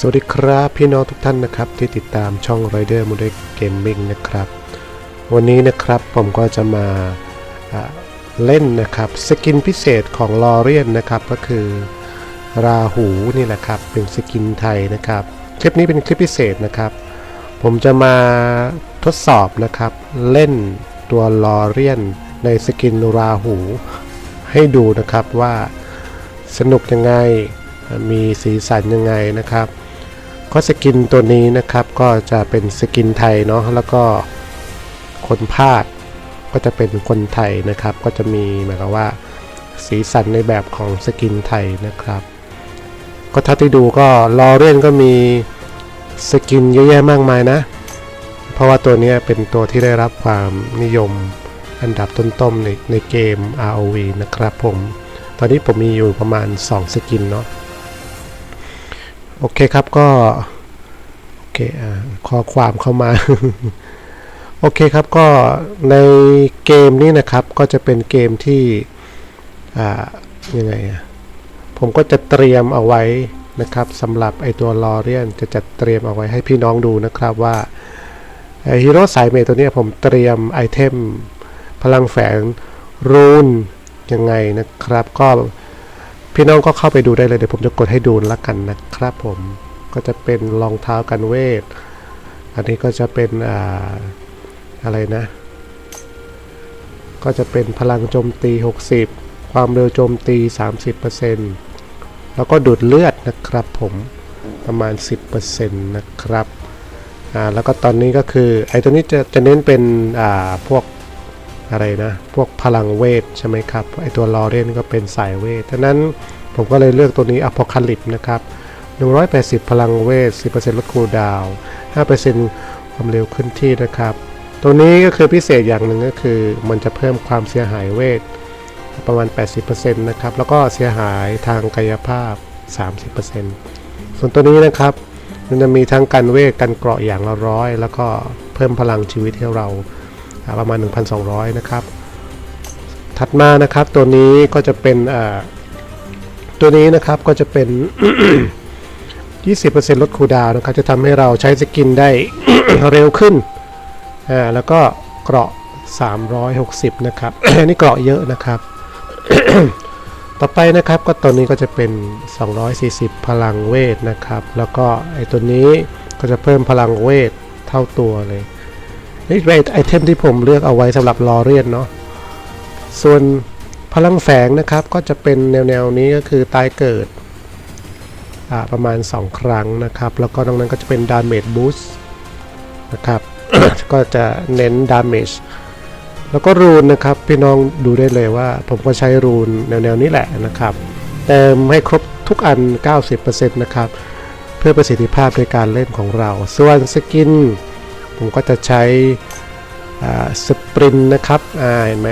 สวัสดีครับพี่น้องทุกท่านนะครับที่ติดตามช่อง Rider m o d e l Gaming นะครับ วันนี้นะครับผมก็จะมาอ่าเล่นนะครับสกินพิเศษของลอเรียนนะครับก็คือราหูนี่แหละครับเป็นสกินไทยนะครับ คลิปนี้เป็นคลิปพิเศษนะครับ ผมจะมาทดสอบนะครับ เล่นตัวลอเรียนในสกินราหู ให้ดูนะครับว่าสนุกยังไงมีสีสันยังไงนะครับ ก็สกินตัวนี้นะครับก็จะเป็นสกินไทยเนาะแล้วก็คนภาคก็จะเป็นคนไทยนะครับ ก็จะมีหมายความว่าสีสันในแบบของสกินไทยนะครับ ก็ถ้าที่ดูก็ลอเรียนก็มีสกินเยอะแยะมากมายนะ เพราะว่าตัวนี้เป็นตัวที่ได้รับความนิยมอันดับต้นๆในในเกม ROV นะครับผม ตอนนี้ผมมีอยู่ประมาณ 2 สกินเนาะ โอเคครับก็โอเคอ่าข้อความเข้ามา โอเคครับก็ในเกมนี้นะครับก็จะเป็นเกมที่อ่ายังไงอะผมก็จะเตรียมเอาไว้นะครับสำหรับไอตัวลอเรียนจะจัดเตรียมเอาไว้ให้พี่น้องดูนะครับว่าฮีโร่สายเมย์ตัวนี้ผมเตรียมไอเทมพลังแฝงรูนยังไงนะครับ ก็ พี่น้องก็เข้าไปดูได้เลยเดี๋ยวผมจะกดให้ดูละกันนะครับผมก็จะเป็นรองเท้ากันเวท อันนี้ก็จะเป็นอ่าอะไรนะ ก็จะเป็นพลังโจมตี 60 ความเร็วโจมตี 30%แล้วก็ดูดเลือดนะครับผมประมาณ 10%นะครับ อ่า แล้วก็ตอนนี้ก็คือไอ้ตัวนี้จะจะเน้นเป็นอ่าพวก อะไรนะ พวกพลังเวทใช่ไหมครับ ไอตัวลอเรนก็เป็นสายเวทดังนั้นผมก็เลยเลือกตัวนี้อ p พ c a l y p นะครับ 180 พลังเวท 10%ลดคูลดาวน์5%ความเร็วขึ้นที่นะครับ ตัวนี้ก็คือพิเศษอย่างหนึ่งก็คือมันจะเพิ่มความเสียหายเวทประมาณ 80%นะครับ แล้วก็เสียหายทางกายภาพ 30%ส่วนตัวนี้นะครับ มันจะมีทั้งกันเวทกันเกราะอย่างละร้อย แล้วก็เพิ่มพลังชีวิตให้เรา ประมาณ 1,200 นะครับ ถัดมานะครับตัวนี้ก็จะเป็นตัวนี้นะครับก็จะเป็น 20%ลดคูดาวน์นะครับ จะทำให้เราใช้สกินได้เร็วขึ้นอ่าแล้วก็เกราะ 360 นะครับ นี่เกราะเยอะนะครับ ต่อไปนะครับก็ตัวนี้ก็จะเป็น 240 พลังเวทนะครับ แล้วก็ไอตัวนี้ก็จะเพิ่มพลังเวทเท่าตัวเลย นี่เป็นไอเทมที่ผมเลือกเอาไว้สำหรับลอเรียนเนาะส่วนพลังแฝงนะครับก็จะเป็นแนวแนวๆนี้ก็คือตายเกิดประมาณ 2 ครั้งนะครับ แล้วก็ตรงนั้นก็จะเป็นดาเมจบูสต์นะครับ ก็จะเน้นดาเมจแล้วก็รูนนะครับพี่น้องดูได้เลยว่า ผมก็ใช้รูนแนวแนวๆนี้แหละนะครับเติมให้ครบทุกอัน 90%นะครับ เพื่อประสิทธิภาพในการเล่นของเรา ส่วนสกิน ผมก็จะใช้สปรินนะครับเห็นไหม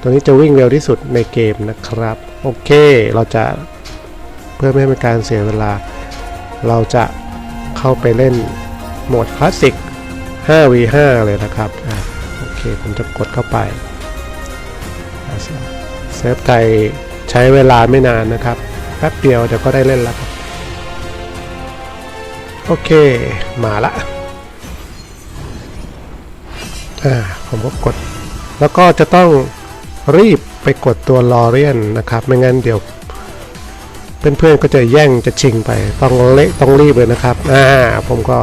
ตัวนี้จะวิ่งเร็วที่สุดในเกมนะครับ โอเค เราจะเพื่อไม่ให้เป็นการเสียเวลา เราจะเข้าไปเล่นโหมดคลาสสิก 5v5 เลยนะครับอโอเค ผมจะกดเข้าไปเซฟไทยใช้เวลาไม่นานนะครับ แป๊บเดียวเดี๋ยวก็ได้เล่นแล้วครับโอเค มาละ อ่าผมก็กด แล้วก็จะต้องรีบไปกดตัวลอเรียนนะครับ ไม่งั้นเดี๋ยวเพื่อนๆก็จะแย่งจะชิงไป ต้องเละต้องรีบเลยนะครับ อ่า ผมก็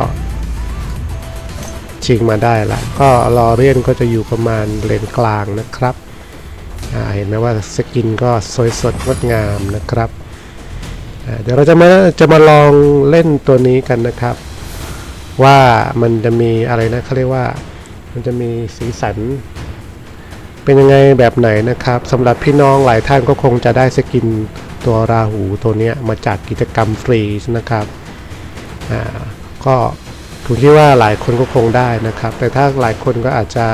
ชิงมาได้ละก็ลอเรียนก็จะอยู่ประมาณเลนกลางนะครับ อ่า เห็นไหมว่าสกินก็สวยสดงดงามนะครับอ่าเดี๋ยวเราจะมาจะมาลองเล่นตัวนี้กันนะครับ ว่ามันจะมีอะไรนะเขาเรียกว่า มันจะมีสีสัน เป็นยังไงแบบไหนนะครับสำหรับพี่น้องหลายท่านก็คงจะได้สกินตัวราหูตัวนี้มาจากกิจกรรมฟรีนะครับอ่าก็ผมคิดว่าหลายคนก็คงได้นะครับ แต่ถ้าหลายคนก็อาจจะ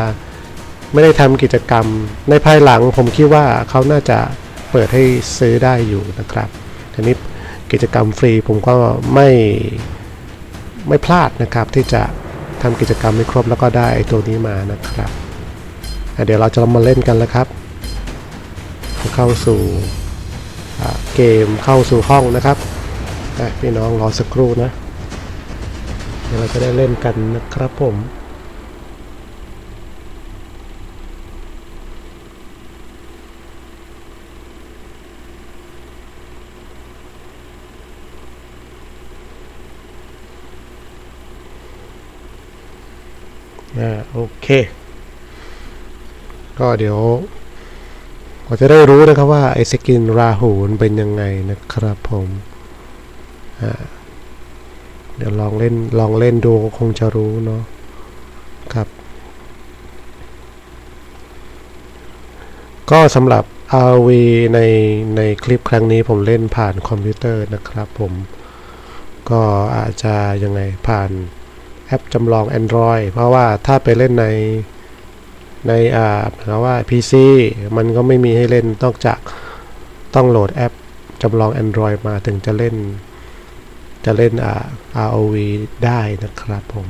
ไม่ได้ทำกิจกรรม ในภายหลังผมคิดว่าเขาน่าจะเปิดให้ซื้อได้อยู่นะครับทีนี้กิจกรรมฟรีผมก็ไม่ไม่พลาดนะครับที่จะ ทำกิจกรรมไม่ครบแล้วก็ได้ไอ้ตัวนี้มานะครับเดี๋ยวเราจะมาเล่นกันแล้วครับ เข้าสู่เกมเข้าสู่ห้องนะครับอะพี่น้องรอสักครู่นะเดี๋ยวเราจะได้เล่นกันนะครับผม อ่าโอเค ก็เดี๋ยวเราจะได้รู้นะครับว่าไอ้สกินราหูเป็นยังไงนะครับผมอ่าเดี๋ยวลองเล่นลองเล่นดูก็คงจะรู้เนาะครับก็สำหรับ RV ในในคลิปครั้งนี้ผมเล่นผ่านคอมพิวเตอร์นะครับผมก็อาจจะยังไงผ่าน แอปจำลอง Android เพราะว่าถ้าไปเล่นในในอ่าหมายความว่า PC มันก็ไม่มีให้เล่นนอกจากต้องโหลดแอปจำลอง Android มาถึงจะเล่น จะเล่นอ่า ROV ได้นะครับผม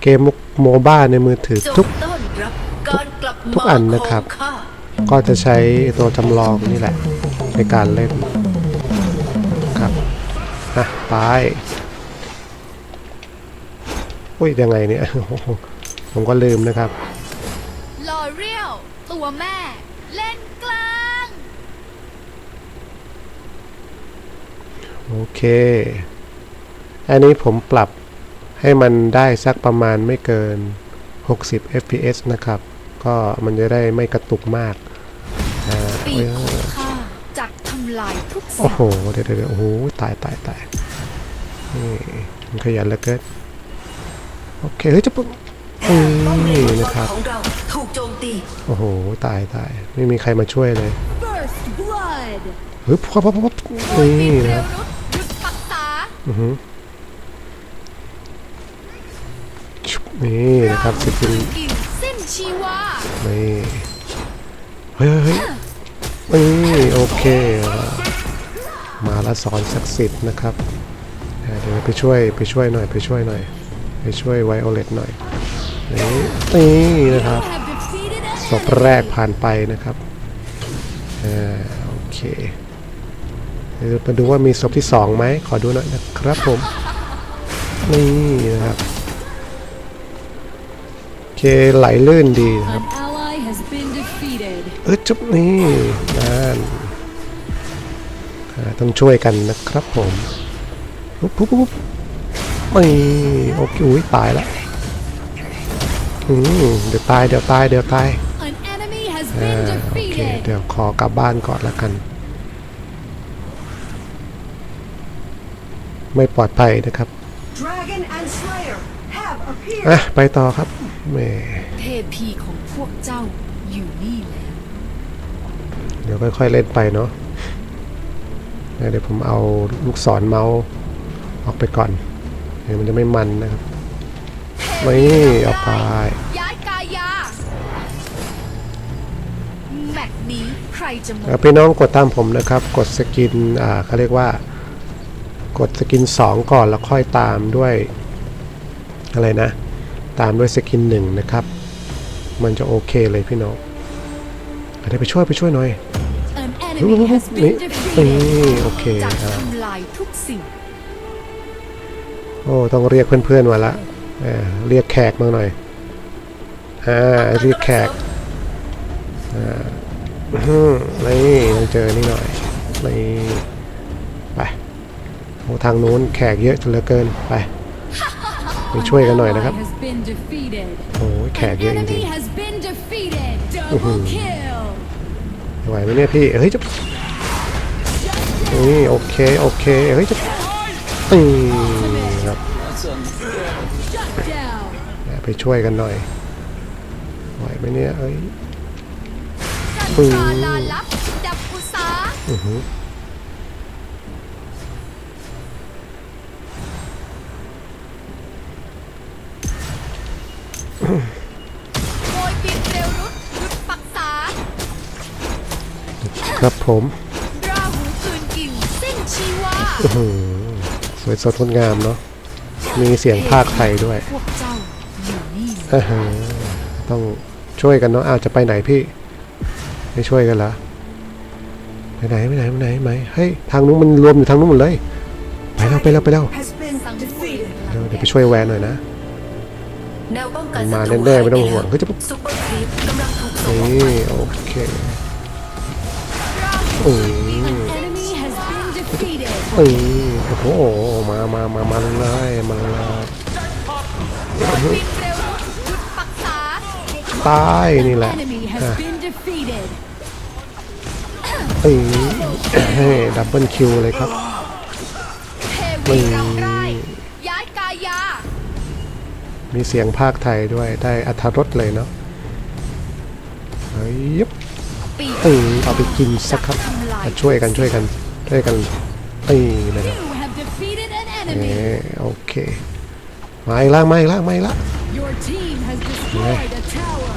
เกมโมบ้าในมือถือจงทุกต้อนรับการกลับทุกมาอันนะครับของข้าก็จะใช้ตัวจำลองนี่แหละในการเล่นครับอะไป อุ้ยยังไงเนี่ย ผมก็ลืมนะครับลอเรียลตัวแม่ เล่นกลาง โอเค อันนี้ผมปรับให้มันได้สักประมาณไม่เกิน 60 fps นะครับ ก็มันจะได้ไม่กระตุกมากอ่าปีโอ้ยกของข้าจักทำลายทุกสิ่โอ้งโหเดี๋ยวเดี๋ยวเดี๋ยวโอ้โห ตายตายตายนี่มันขยันเหลือเกิน โอเคเฮ้ยจะปุ๊บอืมนี่นะครับของเราถูกโจมตีโอ้โหตายตายไม่มีใครมาช่วยเลย First Blood เฮ้ยพับพับพับนี่เร็นะวรุดหยุดปักษาอือหือชุบนี่นะครับสกินกินสิ้นชีวานี่เฮ้ยเฮ้ยเฮ้ยนี่โอเคมาละสอนศักดิ์สิทธิ์นะครับอ่าเดี๋ยวไปช่วยไปช่วยหน่อยไปช่วยหน่อย ไปช่วยไวโอเลตหน่อยนี่นี่นะครับศพแรกผ่านไปนะครับอ่าโอเคเดี๋ยวมาดูว่ามีศพที่สองไหมขอดูหน่อยนะครับผมนี่นะครับโอเคไหลลื่นดีนครับเออจุ๊บนี่นั่นต้องช่วยกันนะครับผมปุ๊บปุ๊บปุ๊บ ไม่โอเคอุ้ยตายแล้วอืมเดี๋ยวตายเดี๋ยวตายเดี๋ยวตาย An enemy has อ่า been โอเค defeated เดี๋ยวขอกลับบ้านก่อนแล้วกัน ไม่ปลอดภัยนะครับ Dragon and Slayer have appeared อะไปต่อครับแหมเทพีของพวกเจ้าอยู่นี่แล้วเดี๋ยวค่อยๆเล่นไปเนาะแล้วเดี๋ยวผมเอาลูกศรเมาส์ออกไปก่อนเดี๋ยวมันจะไม่มันนะครับนี่เอาไปย้ายกายาแมตช์นี้ใครจะหมเอ่อดพี่น้องกดตามผมนะครับ กดสกินอ่าเขาเรียกว่า กดสกิน 2 ก่อนแล้วค่อยตามด้วยอะไรนะ ตามด้วยสกินหนึ่งนะครับ มันจะโอเคเลยพี่น้องอะเดี๋ยวไปช่วยไปช่วยหน่อย An enemy has นี่ been นี่ defeated โอเคจักอ่ โอ้ต้องเรียกเพื่อนๆมาละเอ่อเรียกแขกมาหน่อยอ่าเรียกแขกอ่าอื้อหือนี่ต้องเจอนี่หน่อยนี่ไปโอ้ทางนู้นแขกเยอะจนเหลือเกินไปไปช่วยกันหน่อยนะครับ Ally has been defeated. โอ้ยแขกเยอะจ An ริง enemy has been defeated. Double kill. ๆไหวไหมเนี่ยพี่เฮ้ยจะนี่โอเคโอเคเฮ้ยจะนี่ ครับ Shut down. อะไปช่วยกันหน่อยไหวไหมเนี่ยเอ้ยจันทราลาลับดับอุษาอือหือโกยบินเร็วรุดหยุดปักษาครับผมราหูคืนกิ่งสิ้นชีวาอื้อหือสวยสดงดงามเนาะ มีเสียงภาคไทยด้วยพวกเจ้าอยู่นี่แหละอ่าฮะต้องช่วยกันเนาะอ้าวจะไปไหนพี่ ไม่ช่วยกันเหรอไปไหนไปไหนไปไหนไหมเฮ้ยทางนู้นมันรวมอยู่ทางนู้นหมดเลย ไปแล้วไปแล้วไปแล้ว has been สังเวย defeated หลเดี๋ยวเดี๋ยวไปช่วยแวนหน่อยนะแนวป้องกันมาศัตรูแน่ๆไม่ต้องหายปห่วงแล้เฮ้ยจะซุปเปอร์ครีปกำลังถูกส่งออกนี่โอเคอืม Enemy has been defeated อืมโอ้โหมามามามาเลยมาเลยบินตายนี่แหละ Enemy has been defeated อืมดับเบิลคิวเลยครับเทวีเราไร่ย้ายกายามีเสียงภาคไทยด้วยได้อัธรสเลยเนาะเฮ้ยยับปีกอืมเอาไปกินสักครับมาช่วยกันช่วยกันช่วยกัน นี่นะครับ You have defeated an เอ enemy โอเคมาอีกแล้วมาอีกแล้วมาอีกแล้ว Your team has destroyed a tower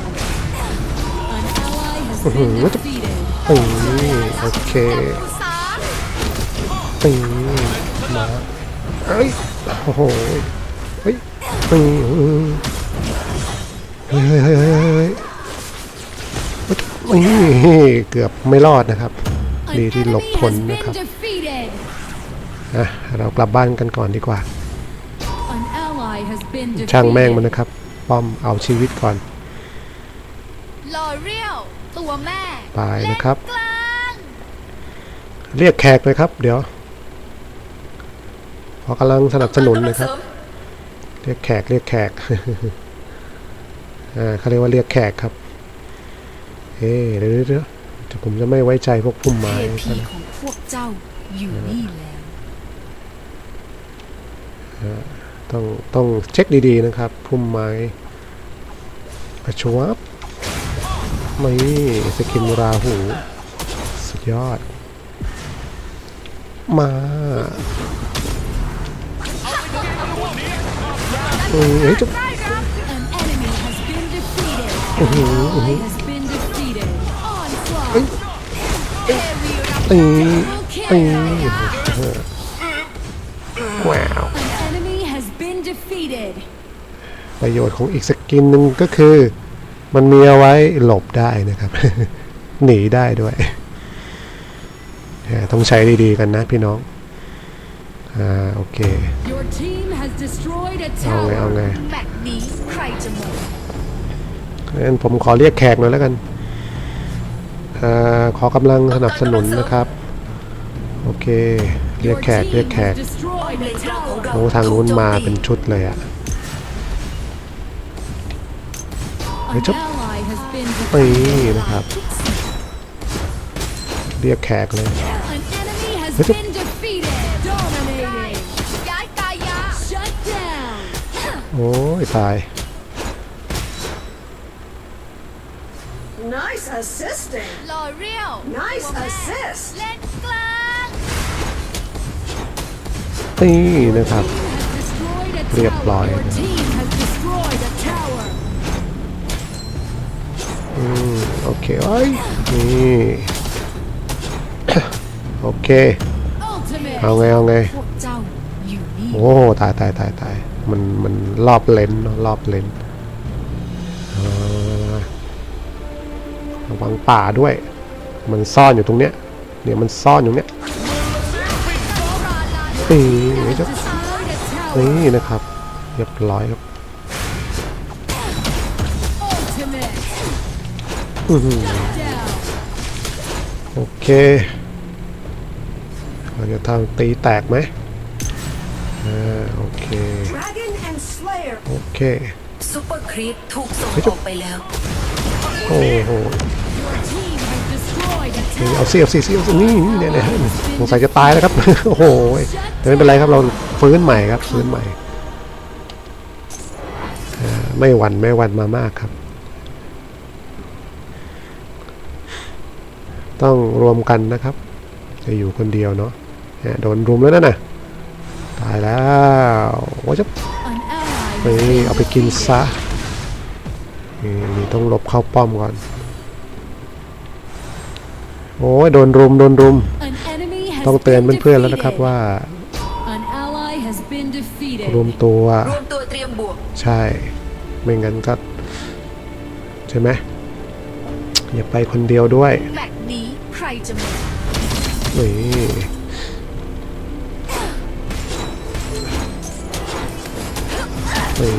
An ally has Mhm. been What the- defeated อืมโอเคอุษาอืมมาเอ้ยโอ้โหเฮ้ยอืมเฮ้ยเฮ้ยเฮ้ยเฮ้ยเฮ้ยนี่เกือบไม่รอดนะครับ An ดีที่หลบ enemy พ้น has นะ been ครับ defeated อะเรากลับบ้านกันก่อนดีกว่า An ally has been ช่างแม่งมัน defeated นะครับ ป้อมเอาชีวิตก่อนลอเรียลตัวแม่ไปนะครับเล่กลางเรียกแขกเลยครับ เดี๋ยวพอกำลังสนับสนุนนะครับ เรียกแขกเรียกแขกอ่าเขาเรียกว่าเรียกแขกครับเอ๊ะเดี๋ยวเดี๋ยวเดี๋ยวเดี๋ยวผมจะไม่ไว้ใจพวกพุ่มไม้เทพีนะของพวกเจ้าอยู่นี่แล้ว ต้องต้องเช็คดีๆนะครับ พุ่มไม้กรชวับไม่สกินราหู สุดยอด มาเฮ้ยจุ๊บโโอ้โหเอ้ยเอ้ยเอ้ยว้าว defeated ประโยชน์ของอีกสกินหนึ่งก็คือ มันมีเอาไว้หลบได้นะครับ หนีได้ด้วยเอ่อต้องใช้ดีๆกันนะพี่น้องอ่าโอเค Your team has destroyed a เอาไงเอา tower ไงแมตช์นี้ใครจะหมดงั้นผมขอเรียกแขกหน่อยแล้วกันอ่าขอกำลังสนับสนุนนะครับ โอเค เรีย Your กแขกเรียก team แขก has destroyed เล a นกลางของ tower เราโอ้ทางนู้นมาเป็นถูกโจชุดเลยอะ An ally has been นี่ defeated นะครับ เรียกแขกเลย An enemy has What's up? been defeated dominating ย้ายกายา shut down โอ้ยตาย Nice assisting ลอเรียล Nice ตัวแม่ assist เล่ นี่นะครับ เรียบร้อยอืมโอเคเอ้ยนี่โอเค เอาไง เอาไงพวกเจ้าอยู่นี่โอ้ตายตายตายตายมันมันรอบเลนรอบเลนระวังป่าด้วย มันซ่อนอยู่ตรงเนี้ยเนี่ยมันซ่อนอยู่เนี้ย ราลานี่จะ destroyed a tower. นี่นะครับเรียบร้อยครับ Ultimate อื้อหือ down. โอเคเราจะทำตีแตกไหมอ่าโอเค Dragon and Slayer โอเคซุปเปอร์ครีปถูกส่งเฮ้ยอจะอกไปแล้ว โอ้โห เอาสิเอาเสินี่นี่เนี่ยเนี่ยสงสัยจะตายแล้วครับ โอ้โหแต่ไม่เป็นไรครับเราฟื้นใหม่ครับฟื้นใหม่ ไม่หวั่นไม่หวั่นมามากครับ ต้องรวมกันนะครับ จะอยู่คนเดียวเนาะโดนรุมแล้วนั่นน่ะ ตายแล้วว่าจะ An ally ไปเอาไปกินซะนี่นี่ต้องหลบเข้าป้อมก่อน โอ้ยโดนรุมโดนรุม An enemy has ต้องเตือน been เพื่อนๆแล้วนะครับ defeated. ว่า An ally has been defeated. รวมตัวรวมตัวเตรียมบวกใช่ ไม่งั้นก็ ใช่ไหมอย่าไปคนเดียวด้วยแมตช์นี้ใครจะหมดนี่นี่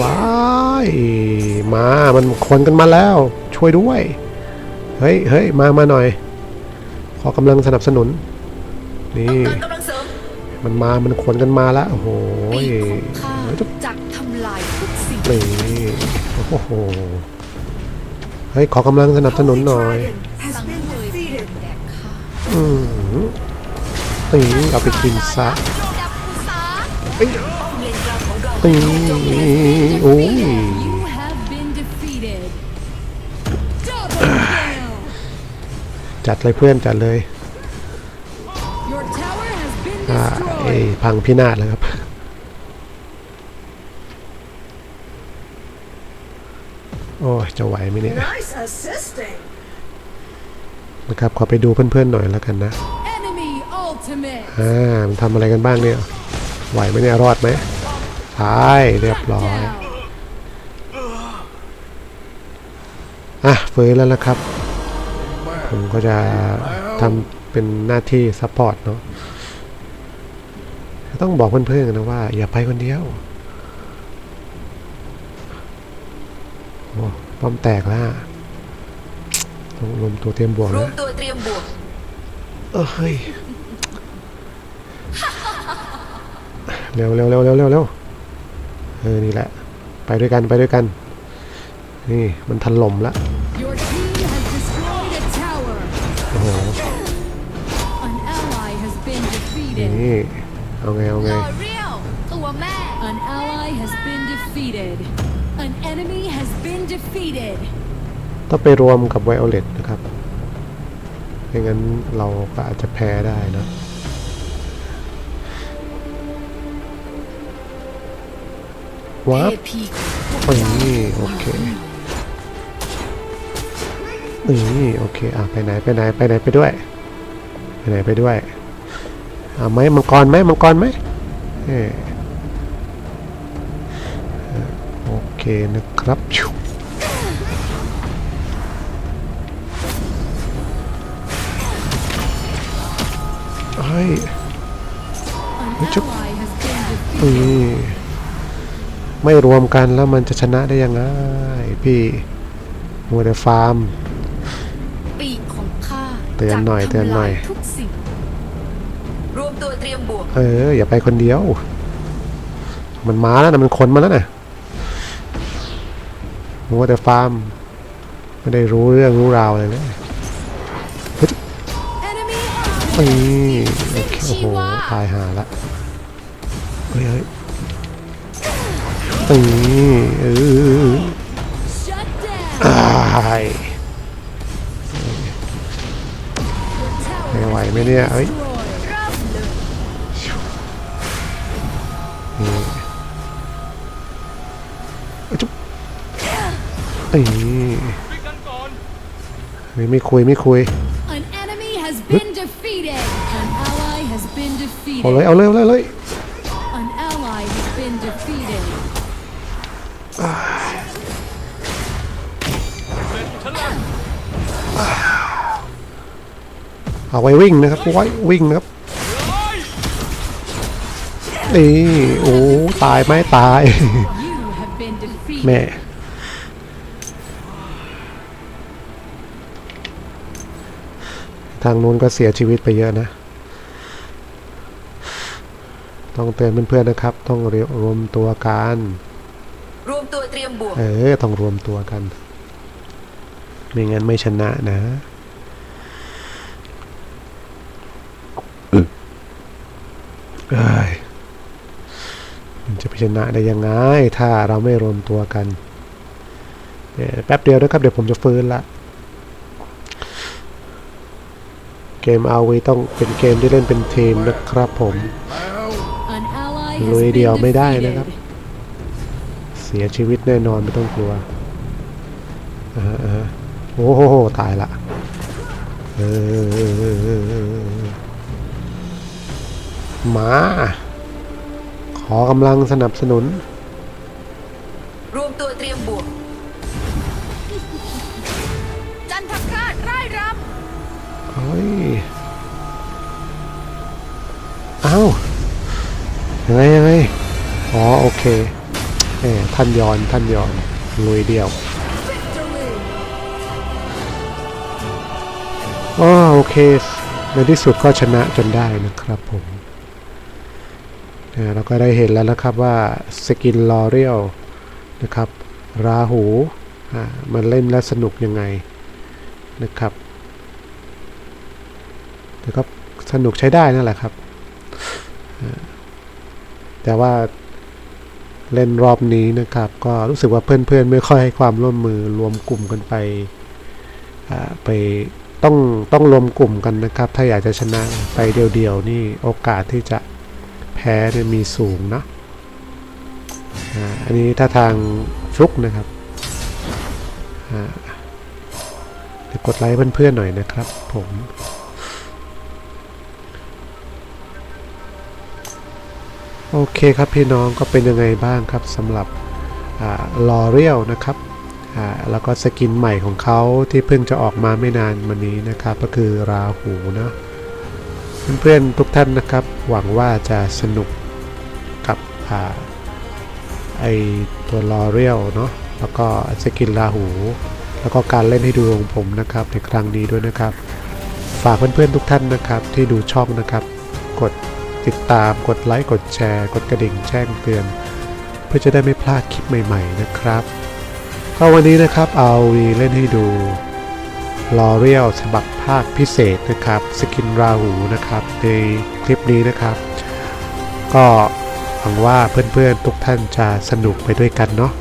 ว้ายมา มันคนกันมาแล้ว ช่วยด้วย เฮ้ยเฮ้ยมามาหน่อย ขอกำลังสนับสนุน นี่การกำลังเสริมมันมา มันขนกันมาแล้วโอ้โหปีกของข้าจักทำลายทุกสิ่งนี่โอ้โห เฮ้ย ขอกำลังสนับสนุนหน่อย has สัง been เวยเพีย defeated งแดกข้าอืมนี่เอาไปกินซะจับผู้สาป้อมเลนกลางของเรานี่โอ้ย จัดเลยเพื่อนจัดเลยอ่าไอ้พังพินาศแล้วครับโอ้ยจะไหวไหมเนี่ยนะครับขอไปดูเพื่อนๆหน่อยแล้วกันนะอ่ามันทำอะไรกันบ้างเนี่ย ไหวไหมเนี่ยรอดไหมตายเรียบร้อย อะเฟยแล้วละครับ ผมก็จะทำเป็นหน้าที่ซัพพอร์ตเนาะต้องบอกเพื่อนๆนะว่า อย่าไปคนเดียวโอ้ป้อมแตกแล้วอะต้องรวมตัวเตรียมบวกรวนะมตัวเตรียมบวก เออเฮ้ยเร็วเร็วเร็วเร็วเร็วเร็วเออนี่แหละ ไปด้วยกันไปด้วยกัน นี่มันทันลมละ นี่เอาไงเอาไงลอเรียลตัวแม่ An ally has been defeated An enemy has been defeated ต้องไปรวมกับไวโอเลตนะครับไม่งั้นเราก็อาจจะแพ้ได้นะวับ AP นี่โอเคนี่โอเค อะ ไปไหน ไปไหน ไปไหน ไปด้วย ไปไหน ไปด้วย เอาไหมมังกรไหมมังกรไหมเอ่อเอ่อโอเคนะครับชิวเฮ้ย An ally has been อื defeated มไม่รวมกันแล้วมันจะชนะได้ยังไงพี่มัวแต่ฟาร์มปีกของข้าเตือนหน่อยจักเตือนหน่อยท ตัวเตรียมบวก เออ อย่าไปคนเดียว มันมาแล้วนะมันคนมาแล้วนะมัวแต่ฟาร์ม ไม่ได้รู้เรื่องรู้ราวอะไรเลยนี่โอเคโอ้โห ตายหาละ เฮ้ยเฮ้ยนี่เออตายไม่ไหวไหมเนี่ยเอ้ย จุ๊บนี่เฮ้ยไม่คุยไม่คุย An enemy has been defeated An ally has been เอาเลย defeated เอาเลยเอาเลยเอาเลย An ally has been defeated เอาไว้วิ่งนะครับไว้วิ่งนะครับ นี่โอ้ตายไหมตาย You have been defeated แม่ทางนู้นก็เสียชีวิตไปเยอะนะ ต้องเตือนเพื่อนๆนะครับ ต้องเรียวรวมตัวกัน รวมตัวเตรียมบวก เออ ต้องรวมตัวกัน ไม่งั้นไม่ชนะนะ เอ้ยมัน จะไปชนะได้ยังไง ถ้าเราไม่รวมตัวกันเดี๋ยวแป๊บเดียวนะครับ เดี๋ยวผมจะฟื้นละ เกมอาวีต้องเป็นเกมที่เล่นเป็นทีมนะครับผมลุยเดียวไม่ได้นะครับ เสียชีวิตแน่นอนไม่ต้องกลัวอโอ้โห ตายละเออหมา ขอกำลังสนับสนุน รวมตัวเตรียมบวก จันทคราชร่ายรเฮ้ยอ้าวยังไงยังไงอ๋อโอแหมท่านยอนท่านยอนลุยเดียว Victory! อ๋อโอเค ในที่สุดก็ชนะจนได้นะครับผมเนี่ยเราก็ได้เห็นแล้วนะครับว่าสกินลอเรียลนะครับราหูมันเล่นแล้วสนุกยังไงนะครับแต่ก็สนุกใช้ได้นั่นแหละครับ แต่ว่าเล่นรอบนี้นะครับ ก็รู้สึกว่าเพื่อนๆ ไม่ค่อยให้ความร่วมมือรวมกลุ่มกันไปไปต้องต้องรวมกลุ่มกันนะครับ ถ้าอยากจะชนะไปเดียวๆนี่โอกาสที่จะ แพ้เนี่ยมีสูงนะอันนี้ถ้าทางฟลุกนะครับเดี๋ยวกดไลค์เพื่อนๆหน่อยนะครับผมโอเคครับพี่น้องก็เป็นยังไงบ้างครับสำหรับลอเรียลนะครับแล้วก็สกินใหม่ของเขาที่เพิ่งจะออกมาไม่นานมานี้นะครับ ก็คือราหูนะ เพื่อนๆทุกท่านนะครับ หวังว่าจะสนุกกับอไอตัวลอเรียลเนาะแล้วก็สกินราหู แล้วก็การเล่นให้ดูของผมนะครับในครั้งนี้ด้วยนะครับ ฝากเพื่อนๆทุกท่านนะครับที่ดูช่องนะครับ กดติดตามกดไลค์กดแชร์ กดกระดิ่งแจ้งเตือน เพื่อจะได้ไม่พลาดคลิปใหม่ ๆนะครับ ก็วันนี้นะครับเอาวีเล่นให้ดู ลอเรียลฉบับภาคพิเศษนะครับ สกินราหูนะครับ ในคลิปนี้นะครับ ก็หวังว่าเพื่อนๆทุกท่านจะสนุกไปด้วยกันเนาะ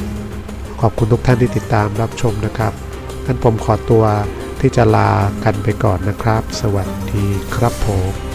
ขอบคุณทุกท่านที่ติดตามรับชมนะครับท่านผมขอตัวที่จะลากันไปก่อนนะครับ สวัสดีครับผม